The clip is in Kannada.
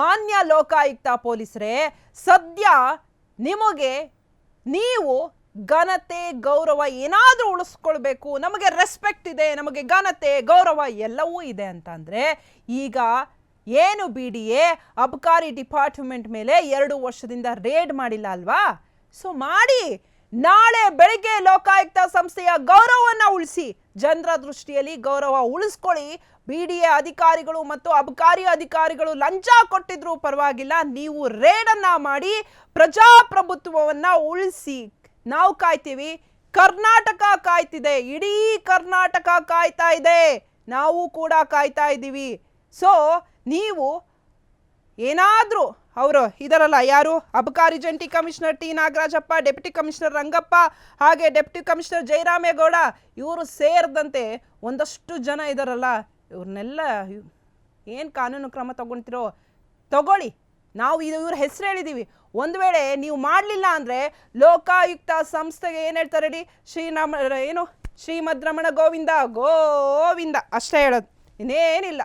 ಮಾನ್ಯ ಲೋಕಾಯುಕ್ತ ಪೊಲೀಸರೇ, ಸದ್ಯ ನಿಮಗೆ ನೀವು ಘನತೆ, ಗೌರವ ಏನಾದರೂ ಉಳಿಸ್ಕೊಳ್ಬೇಕು, ನಮಗೆ ರೆಸ್ಪೆಕ್ಟ್ ಇದೆ, ನಮಗೆ ಘನತೆ, ಗೌರವ ಎಲ್ಲವೂ ಇದೆ ಅಂತಂದರೆ, ಈಗ ಏನು ಬಿ ಡಿ ಎ ಅಬಕಾರಿ ಡಿಪಾರ್ಟ್ಮೆಂಟ್ ಮೇಲೆ ಎರಡು ವರ್ಷದಿಂದ ರೇಡ್ ಮಾಡಿಲ್ಲ ಅಲ್ವಾ? ಸೊ ಮಾಡಿ ನಾಳೆ ಬೆಳಿಗ್ಗೆ ಲೋಕಾಯುಕ್ತ ಸಂಸ್ಥೆಯ ಗೌರವವನ್ನು ಉಳಿಸಿ. ಜನರ ದೃಷ್ಟಿಯಲ್ಲಿ ಗೌರವ ಉಳಿಸ್ಕೊಳ್ಳಿ. ಬಿ ಡಿ ಎ ಅಧಿಕಾರಿಗಳು ಮತ್ತು ಅಬಕಾರಿ ಅಧಿಕಾರಿಗಳು ಲಂಚ ಕೊಟ್ಟಿದ್ರು ಪರವಾಗಿಲ್ಲ. ನೀವು ರೇಡನ್ನ ಮಾಡಿ ಪ್ರಜಾಪ್ರಭುತ್ವವನ್ನ ಉಳಿಸಿ. ನಾವು ಕಾಯ್ತೀವಿ. ಕರ್ನಾಟಕ ಕಾಯ್ತಿದೆ. ಇಡೀ ಕರ್ನಾಟಕ ಕಾಯ್ತಾ ಇದೆ. ನಾವು ಕೂಡ ಕಾಯ್ತಾ ಇದ್ದೀವಿ. ಸೊ ನೀವು ಏನಾದರೂ ಅವರು ಇದರಲ್ಲ ಯಾರು? ಅಬಕಾರಿ ಜಂಟಿ commissioner T Nagarajappa deputy commissioner Rangappa, ಹಾಗೆ ಡೆಪ್ಯೂಟಿ ಕಮಿಷನರ್ ಜಯರಾಮೇಗೌಡ ಇವರು ಸೇರಿದಂತೆ ಒಂದಷ್ಟು ಜನ ಇದಾರಲ್ಲ ಇವ್ರನ್ನೆಲ್ಲ ಏನು ಕಾನೂನು ಕ್ರಮ ತಗೊಳ್ತಿರೋ ತಗೊಳ್ಳಿ. ನಾವು ಇದು ಇವ್ರ ಹೆಸರು ಹೇಳಿದ್ದೀವಿ ಒಂದು ವೇಳೆ ನೀವು ಮಾಡಲಿಲ್ಲ ಅಂದರೆ ಲೋಕಾಯುಕ್ತ ಸಂಸ್ಥೆಗೆ ಏನು ಹೇಳ್ತಾರೆ ರೀ? ಶ್ರೀರಾಮ ಏನು? ಶ್ರೀಮದ್ ರಮಣ ಗೋವಿಂದ ಗೋವಿಂದ, ಅಷ್ಟೇ ಹೇಳೋದು. ಇನ್ನೇನಿಲ್ಲ.